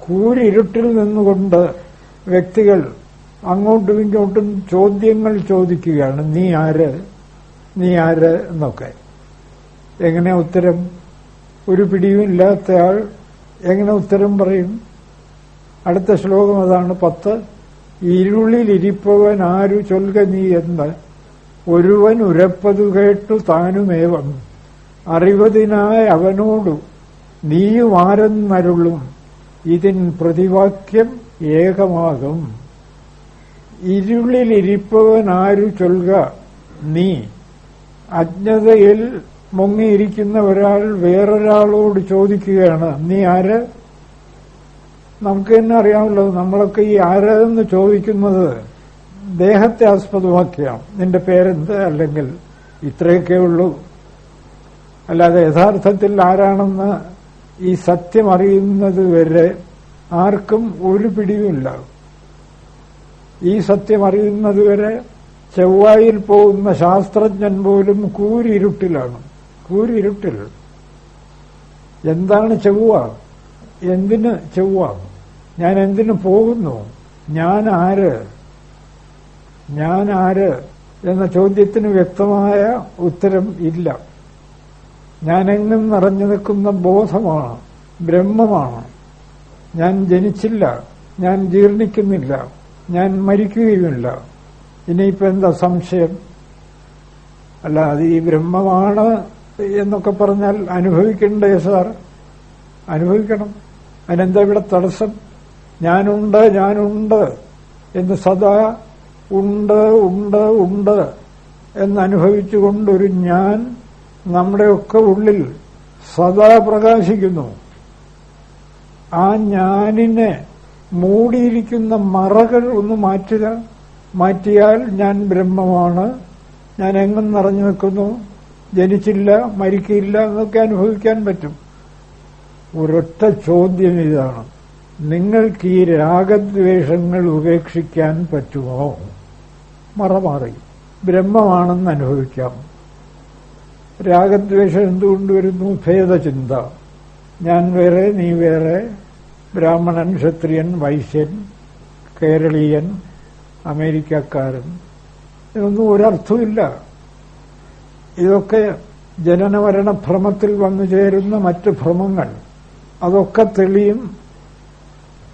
കൂരിരുട്ടിൽ നിന്നുകൊണ്ട് വ്യക്തികൾ അങ്ങോട്ടും ഇങ്ങോട്ടും ചോദ്യങ്ങൾ ചോദിക്കുകയാണ് നീ ആര്? നീ ആര്? എന്നൊക്കെ. എങ്ങനെ ഉത്തരം? ഒരു പിടിയുമില്ലാത്തയാൾ എങ്ങനെ ഉത്തരം പറയും? അടുത്ത ശ്ലോകം അതാണ് പത്ത്. ഇരുളിലിരിപ്പവൻ ആരു ചൊൽക നീ എന്ന് ഒരുവൻ ഉരപ്പതു കേട്ടു താനുമേവം. അറിവതിനായ അവനോടു നീയും ആരെന്നരുളും ഇതിൻ പ്രതിവാക്യം ഏകമാകും. ഇരുളിലിരിപ്പവനാരു ചൊൽക നീ. അജ്ഞതയിൽ മുങ്ങിയിരിക്കുന്ന ഒരാൾ വേറൊരാളോട് ചോദിക്കുകയാണ് നീ ആര്? നമുക്ക് തന്നെ അറിയാമല്ലോ നമ്മളൊക്കെ ഈ ആരെന്ന് ചോദിക്കുന്നത് ദേഹത്തെ ആസ്പദമാക്കിയാണ്. നിന്റെ പേരെന്ത്? അല്ലെങ്കിൽ ഇത്രയൊക്കെ ഉള്ളൂ. അല്ലാതെ യഥാർത്ഥത്തിൽ ആരാണെന്ന് ഈ സത്യം അറിയുന്നത് വരെ ആർക്കും ഒരു പിടിയുമില്ല ഈ സത്യം അറിയുന്നത് വരെ ചൊവ്വായിൽ പോകുന്ന ശാസ്ത്രജ്ഞൻ പോലും കൂരിരുട്ടിലാണ്. കൂരിരുട്ടിൽ. എന്താണ് ചൊവ്വ? എന്തിന് ചൊവ്വ? ഞാൻ എന്തിനു പോകുന്നു? ഞാൻ ആര്? ഞാൻ ആര്? എന്ന ചോദ്യത്തിന് വ്യക്തമായ ഉത്തരം ഇല്ല. ഞാനെങ്ങും നിറഞ്ഞു നിൽക്കുന്ന ബോധമാണ് ബ്രഹ്മമാണ്. ഞാൻ ജനിച്ചില്ല ഞാൻ ജീർണിക്കുന്നില്ല ഞാൻ മരിക്കുകയുമില്ല. ഇനിയിപ്പോ എന്താ സംശയം? അല്ല അത് ഈ ബ്രഹ്മമാണ് എന്നൊക്കെ പറഞ്ഞാൽ അനുഭവിക്കണ്ടേ സാർ? അനുഭവിക്കണം. അതിനെന്താ ഇവിടെ തടസ്സം? ഞാനുണ്ട് ഞാനുണ്ട് എന്ന് സദാ ഉണ്ട് ഉണ്ട് ഉണ്ട് എന്നനുഭവിച്ചുകൊണ്ടൊരു ഞാൻ നമ്മുടെയൊക്കെ ഉള്ളിൽ സദാ പ്രകാശിക്കുന്നു. ആ ഞാനിനെ മൂടിയിരിക്കുന്ന മറകൾ ഒന്ന് മാറ്റുക. മാറ്റിയാൽ ഞാൻ ബ്രഹ്മമാണ്. ഞാൻ എങ്ങും നിറഞ്ഞു നിൽക്കുന്നു. ജനിച്ചില്ല മരിക്കില്ല എന്നൊക്കെ അനുഭവിക്കാൻ പറ്റും. ഒരൊറ്റ ചോദ്യം ഇതാണ്. നിങ്ങൾക്ക് ഈ രാഗദ്വേഷങ്ങൾ ഉപേക്ഷിക്കാൻ പറ്റുമോ? മറമാറി. ബ്രഹ്മമാണെന്ന് അനുഭവിക്കാം. രാഗദ്വേഷം എന്തുകൊണ്ട് വരുന്നു? ഭേദചിന്ത. ഞാൻ വേറെ നീ വേറെ. ബ്രാഹ്മണൻ ക്ഷത്രിയൻ വൈശ്യൻ കേരളീയൻ അമേരിക്കക്കാരൻ. ഇതൊന്നും ഒരർത്ഥമില്ല ഇതൊക്കെ ജനനമരണ ഭ്രമത്തിൽ വന്നു ചേരുന്ന മറ്റ് ഭ്രമങ്ങൾ. അതൊക്കെ തെളിയും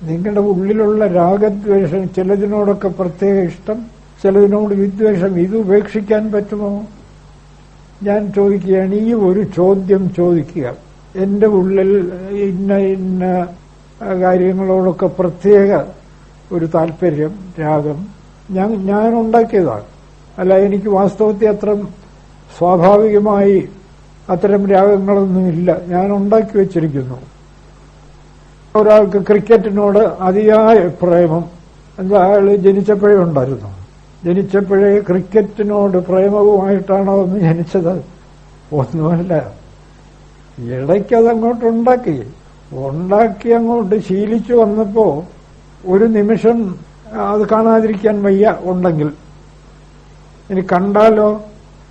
നിങ്ങളുടെ ഉള്ളിലുള്ള രാഗദ്വേഷം. ചിലതിനോടൊക്കെ പ്രത്യേക ഇഷ്ടം ചിലതിനോട് വിദ്വേഷം. ഇത് ഉപേക്ഷിക്കാൻ പറ്റുമോ? ഞാൻ ചോദിക്കുകയാണ് ഈ ഒരു ചോദ്യം ചോദിക്കുക. എന്റെ ഉള്ളിൽ ഇന്ന ഇന്ന കാര്യങ്ങളോടൊക്കെ പ്രത്യേക ഒരു താല്പര്യം രാഗം ഞാൻ ഞാൻ ഉണ്ടാക്കിയതാണ്. അല്ല എനിക്ക് വാസ്തവത്തിൽ അത്ര സ്വാഭാവികമായി അത്തരം രാഗങ്ങളൊന്നുമില്ല ഞാൻ ഉണ്ടാക്കി വെച്ചിരിക്കുന്നു. ഒരാൾക്ക് ക്രിക്കറ്റിനോട് അതിയായ പ്രേമം. എന്താ അയാൾ ജനിച്ചപ്പോഴേ ഉണ്ടായിരുന്നു. ജനിച്ചപ്പോഴേ ക്രിക്കറ്റിനോട് പ്രേമവുമായിട്ടാണോ ഒന്ന് ജനിച്ചത്? ഒന്നുമല്ല. ഇടയ്ക്കതങ്ങോട്ടുണ്ടാക്കി. ഉണ്ടാക്കി അങ്ങോട്ട് ശീലിച്ചു വന്നപ്പോ ഒരു നിമിഷം അത് കാണാതിരിക്കാൻ വയ്യ ഉണ്ടെങ്കിൽ. ഇനി കണ്ടാലോ?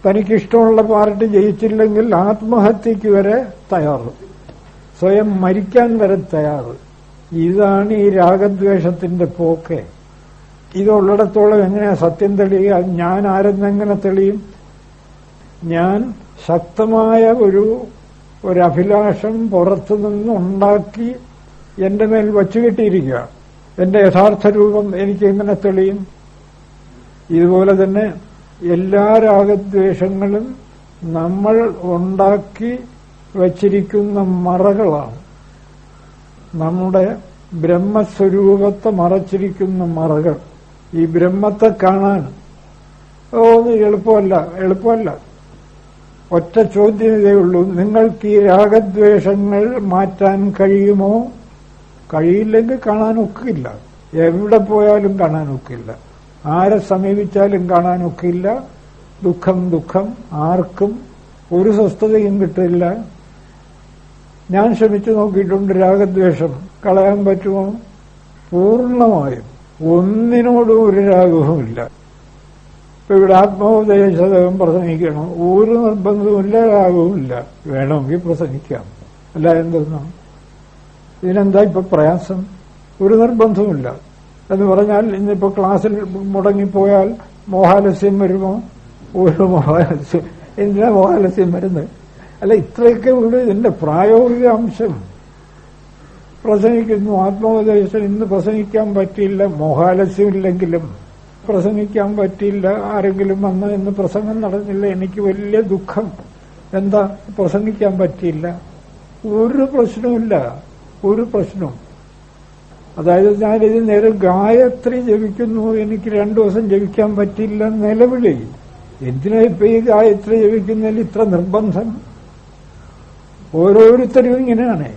തനിക്കിഷ്ടമുള്ള പാർട്ടി ജയിച്ചില്ലെങ്കിൽ ആത്മഹത്യക്ക് വരെ തയ്യാറ്. സ്വയം മരിക്കാൻ വരെ തയ്യാറ്. ഇതാണ് ഈ രാഗദ്വേഷത്തിന്റെ പോക്ക്. ഇതുള്ളിടത്തോളം എങ്ങനെയാ സത്യം തെളിയുക? ഞാൻ ആരെന്നെങ്ങനെ തെളിയും? ഞാൻ ശക്തമായ ഒരു ഒരു അഭിലാഷം പുറത്തുനിന്ന് ഉണ്ടാക്കി എന്റെ മേൽ വച്ചുകെട്ടിയിരിക്കുക എന്റെ യഥാർത്ഥ രൂപം എനിക്ക് എങ്ങനെ തെളിയും? ഇതുപോലെ തന്നെ എല്ലാ രാഗദ്വേഷങ്ങളും നമ്മൾ ഉണ്ടാക്കി വച്ചിരിക്കുന്ന മറകളാണ്. നമ്മുടെ ബ്രഹ്മസ്വരൂപത്തെ മറച്ചിരിക്കുന്ന മറകൾ. ഈ ബ്രഹ്മത്തെ കാണാൻ. ഒന്ന് എളുപ്പമല്ല എളുപ്പമല്ല. ഒറ്റ ചോദ്യമേ ഉള്ളൂ. നിങ്ങൾക്ക് ഈ രാഗദ്വേഷങ്ങൾ മാറ്റാൻ കഴിയുമോ? കഴിയില്ലെങ്കിൽ കാണാനൊക്കില്ല. എവിടെ പോയാലും കാണാനൊക്കില്ല. ആരെ സമീപിച്ചാലും കാണാനൊക്കില്ല. ദുഃഖം ദുഃഖം ആർക്കും ഒരു സ്വസ്ഥതയും കിട്ടില്ല. ഞാൻ ശ്രമിച്ചു നോക്കിയിട്ടുണ്ട് രാഗദ്വേഷം. കളയാൻ പറ്റുമോ? പൂർണമായും. ഒന്നിനോടും ഒരു രാഗവുമില്ല. ഇപ്പൊ ഇവിടെ ആത്മോദയ ശതകം പ്രസംഗിക്കണം. ഒരു നിർബന്ധവുമില്ല രാഗവുമില്ല. വേണമെങ്കിൽ പ്രസംഗിക്കാം. അല്ല എന്തെന്നാ. ഇതിനെന്താ ഇപ്പൊ പ്രയാസം? ഒരു നിർബന്ധവുമില്ല. എന്ന് പറഞ്ഞാൽ ഇന്നിപ്പോ ക്ലാസ്സിൽ മുടങ്ങിപ്പോയാൽ മോഹാലസ്യം വരുമോ? ഒരു മോഹാലസ്യം. എന്തിനാ മോഹാലസ്യം വരുന്നത്? അല്ല ഇത്രയൊക്കെ ഉള്ളൂ ഇതിന്റെ പ്രായോഗിക അംശം. പ്രസംഗിക്കുന്നു. ആത്മോപദേശം ഇന്ന് പ്രസംഗിക്കാൻ പറ്റിയില്ല. മോഹാലസ്യമില്ലെങ്കിലും പ്രസംഗിക്കാൻ പറ്റിയില്ല. ആരെങ്കിലും വന്ന് ഇന്ന് പ്രസംഗം നടന്നില്ല. എനിക്ക് വലിയ ദുഃഖം. എന്താ? പ്രസംഗിക്കാൻ പറ്റിയില്ല. ഒരു പ്രശ്നവുമില്ല. ഒരു പ്രശ്നവും. അതായത് ഞാനിത് നേരെ ഗായത്രി ജപിക്കുന്നു. എനിക്ക് രണ്ടു ദിവസം ജപിക്കാൻ പറ്റില്ല നിലവിളി. എന്തിനാ ഇപ്പൊ ഈ ഗായത്രി ജപിക്കുന്നതിൽ ഇത്ര നിർബന്ധം? ഓരോരുത്തരും ഇങ്ങനെയാണ്.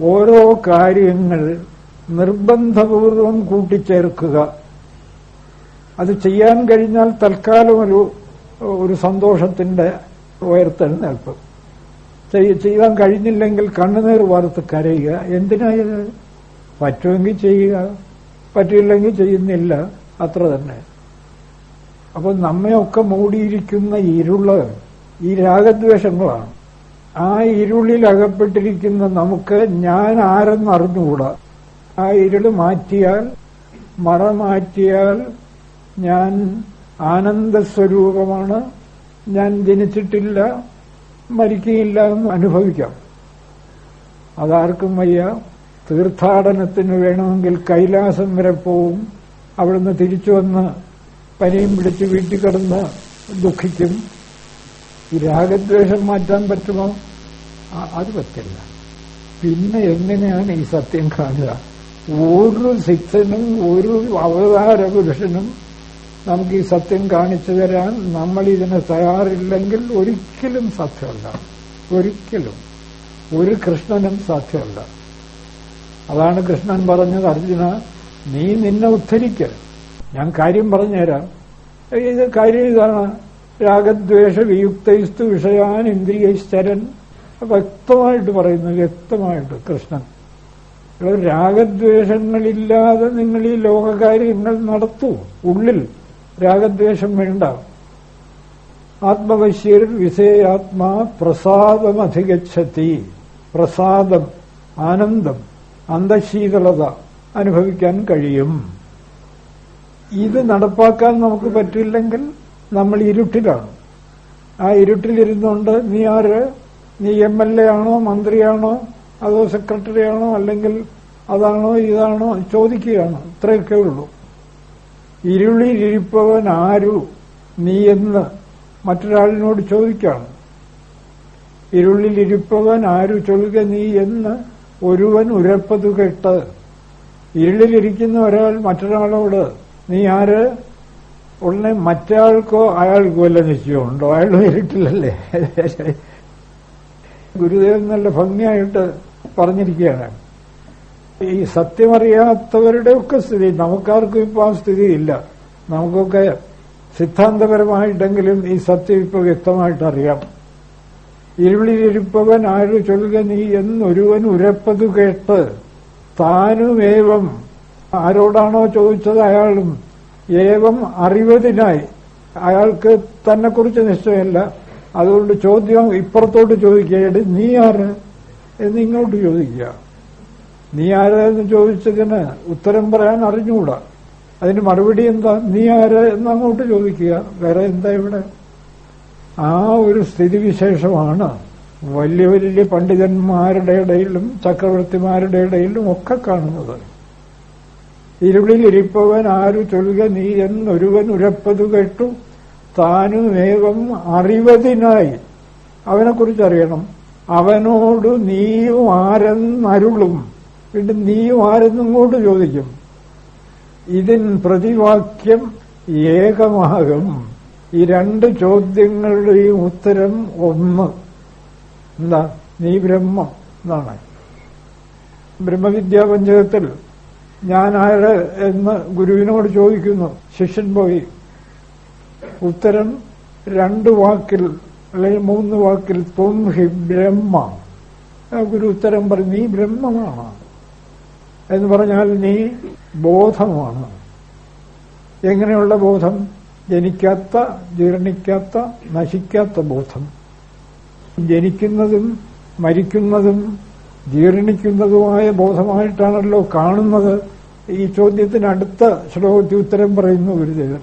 ഓരോ കാര്യങ്ങൾ നിർബന്ധപൂർവം കൂട്ടിച്ചേർക്കുക. അത് ചെയ്യാൻ കഴിഞ്ഞാൽ തൽക്കാലം ഒരു ഒരു സന്തോഷത്തിന്റെ ഉയർത്തെഴുന്നേൽപ്പ്. ചെയ്- ചെയ്യാൻ കഴിഞ്ഞില്ലെങ്കിൽ കണ്ണുനീർ വാർത്ത് കരയുക. എന്തിനായത് പറ്റുമെങ്കിൽ ചെയ്യുക. പറ്റില്ലെങ്കിൽ ചെയ്യുന്നില്ല. അത്ര തന്നെ. അപ്പൊ നമ്മയൊക്കെ മൂടിയിരിക്കുന്ന ഇരുൾ ഈ രാഗദ്വേഷങ്ങളാണ്. ആ ഇരുളിൽ അകപ്പെട്ടിരിക്കുന്ന നമുക്ക് ഞാൻ ആരെന്ന് അറിഞ്ഞുകൂടാ? ആ ഇരുൾ മാറ്റിയാൽ മറ മാറ്റിയാൽ ഞാൻ ആനന്ദസ്വരൂപമാണ്. ഞാൻ ജനിച്ചിട്ടില്ല മരിക്കുകയില്ല എന്ന് അനുഭവിക്കാം. അതാർക്കും വയ്യ. തീർത്ഥാടനത്തിന് വേണമെങ്കിൽ കൈലാസം വരെ പോവും. അവിടുന്ന് തിരിച്ചു വന്ന് പനിയും പിടിച്ച് വീട്ടിൽ കിടന്ന് ദുഃഖിക്കും. ഈ രാഗദ്വേഷം മാറ്റാൻ പറ്റുമോ? അത് പറ്റില്ല. പിന്നെ എങ്ങനെയാണ് ഈ സത്യം കാണുക? ഒരു ശിക്ഷനും ഒരു അവതാര പുരുഷനും നമുക്ക് ഈ സത്യം കാണിച്ചു തരാൻ നമ്മൾ ഇതിന് തയ്യാറില്ലെങ്കിൽ ഒരിക്കലും സാധ്യമല്ല. ഒരിക്കലും. ഒരു കൃഷ്ണനും സാധ്യമല്ല. അതാണ് കൃഷ്ണൻ പറഞ്ഞത് അർജുന നീ നിന്നെ ഉദ്ധരിക്ക ഞാൻ കാര്യം പറഞ്ഞുതരാം. ഇത് കാര്യം ഇതാണ്. രാഗദ്വേഷ വിയുക്തസ്തു വിഷയാൻ ഇന്ദ്രിയശ്ചരൻ വ്യക്തമായിട്ട് പറയുന്നു വ്യക്തമായിട്ട് കൃഷ്ണൻ. രാഗദ്വേഷങ്ങളില്ലാതെ നിങ്ങൾ ഈ ലോകകാര്യങ്ങൾ നടത്തൂ. ഉള്ളിൽ രാഗദ്വേഷം വേണ്ട. ആത്മവശ്യർ വിഷയാത്മാ പ്രസാദമധികച്ഛത്തി പ്രസാദം ആനന്ദം അന്തശീതളത അനുഭവിക്കാൻ കഴിയും. ഇത് നടപ്പാക്കാൻ നമുക്ക് പറ്റില്ലെങ്കിൽ നമ്മൾ ഇരുട്ടിലാണ്. ആ ഇരുട്ടിലിരുന്നുകൊണ്ട് നീ ആര്? നീ എം എൽ എ ആണോ മന്ത്രിയാണോ അതോ സെക്രട്ടറി ആണോ അല്ലെങ്കിൽ അതാണോ ഇതാണോ ചോദിക്കുകയാണ്. ഇത്രയൊക്കെ ഉള്ളൂ. ഇരുളിലിരിപ്പവൻ ആരു? നീ എന്ന് മറ്റൊരാളിനോട് ചോദിക്കുകയാണ്. ഇരുളിലിരിപ്പവൻ ആരു? ചൊല്ലുക നീ എന്ന് ഒരുവൻ ഉരപ്പതു കേട്ട്. ഇരുളിലിരിക്കുന്ന ഒരാൾ മറ്റൊരാളോട് നീ ആര്? ഉടനെ മറ്റാൾക്കോ അയാൾക്കോ വല്ല നിശ്ചയമുണ്ടോ? അയാൾ നേരിട്ടില്ലല്ലേ ഗുരുദേവൻ നല്ല ഭംഗിയായിട്ട് പറഞ്ഞിരിക്കുകയാണ്. ഈ സത്യമറിയാത്തവരുടെ ഒക്കെ സ്ഥിതി നമുക്കാർക്കും ഇപ്പൊ ആ സ്ഥിതിയില്ല. നമുക്കൊക്കെ സിദ്ധാന്തപരമായിട്ടെങ്കിലും ഈ സത്യം ഇപ്പൊ വ്യക്തമായിട്ട് അറിയാം. ഇരുളിലിരിപ്പവൻ ആരു ചൊല്ലുക നീ എന്നൊരുവൻ ഉരപ്പതു കേട്ട് താനുമേവം ആരോടാണോ ചോദിച്ചത് അയാളും ഏവം അറിവതിനായി. അയാൾക്ക് തന്നെക്കുറിച്ച് നിശ്ചയമല്ല. അതുകൊണ്ട് ചോദ്യം ഇപ്പുറത്തോട്ട് ചോദിക്കുകയാണ് നീ ആര് എന്ന് ഇങ്ങോട്ട് ചോദിക്കുക. നീ ആരെന്ന് ചോദിച്ചതിന് ഉത്തരം പറയാൻ അറിഞ്ഞുകൂടാ. അതിന് മറുപടി എന്താ? നീ ആര് എന്ന് അങ്ങോട്ട് ചോദിക്കുക. വേറെ എന്താ ഇവിടെ? ആ ഒരു സ്ഥിതിവിശേഷമാണ് വലിയ വലിയ പണ്ഡിതന്മാരുടെ ഇടയിലും ചക്രവർത്തിമാരുടെ ഇടയിലും ഒക്കെ കാണുന്നത്. ഇരുളിലിരിപ്പവൻ ആരു ചൊല്ലുക നീ എന്നൊരുവൻ ഉരപ്പതു കേട്ടു. താനുമേവം അറിവതിനായി. അവനെക്കുറിച്ച് അറിയണം അവനോട് നീയും ആരെന്നരുളും. വീണ്ടും നീയും ആരെന്നിങ്ങോട്ട് ചോദിക്കും. ഇതിൻ പ്രതിവാക്യം ഏകമാകും. ഈ രണ്ട് ചോദ്യങ്ങളുടെയും ഉത്തരം ഒന്ന്. എന്താ? നീ ബ്രഹ്മം. എന്നാണ് ബ്രഹ്മവിദ്യാ പഞ്ചകത്തിൽ ഞാൻ ആര് എന്ന് ഗുരുവിനോട് ചോദിക്കുന്നു. ശിഷ്യൻ പോയി. ഉത്തരം രണ്ട് വാക്കിൽ അല്ലെങ്കിൽ മൂന്ന് വാക്കിൽ ത്വം ഹി ബ്രഹ്മ ഗുരു ഉത്തരം പറഞ്ഞു നീ ബ്രഹ്മമാണ്. എന്ന് പറഞ്ഞാൽ നീ ബോധമാണ്. എങ്ങനെയുള്ള ബോധം? ജനിക്കാത്ത ജീർണിക്കാത്ത നശിക്കാത്ത ബോധം. ജനിക്കുന്നതും മരിക്കുന്നതും ജീർണിക്കുന്നതുമായ ബോധമായിട്ടാണല്ലോ കാണുന്നത്. ഈ ചോദ്യത്തിനടുത്ത ശ്ലോകത്തിൽ ഉത്തരം പറയുന്ന ഗുരുദേവൻ.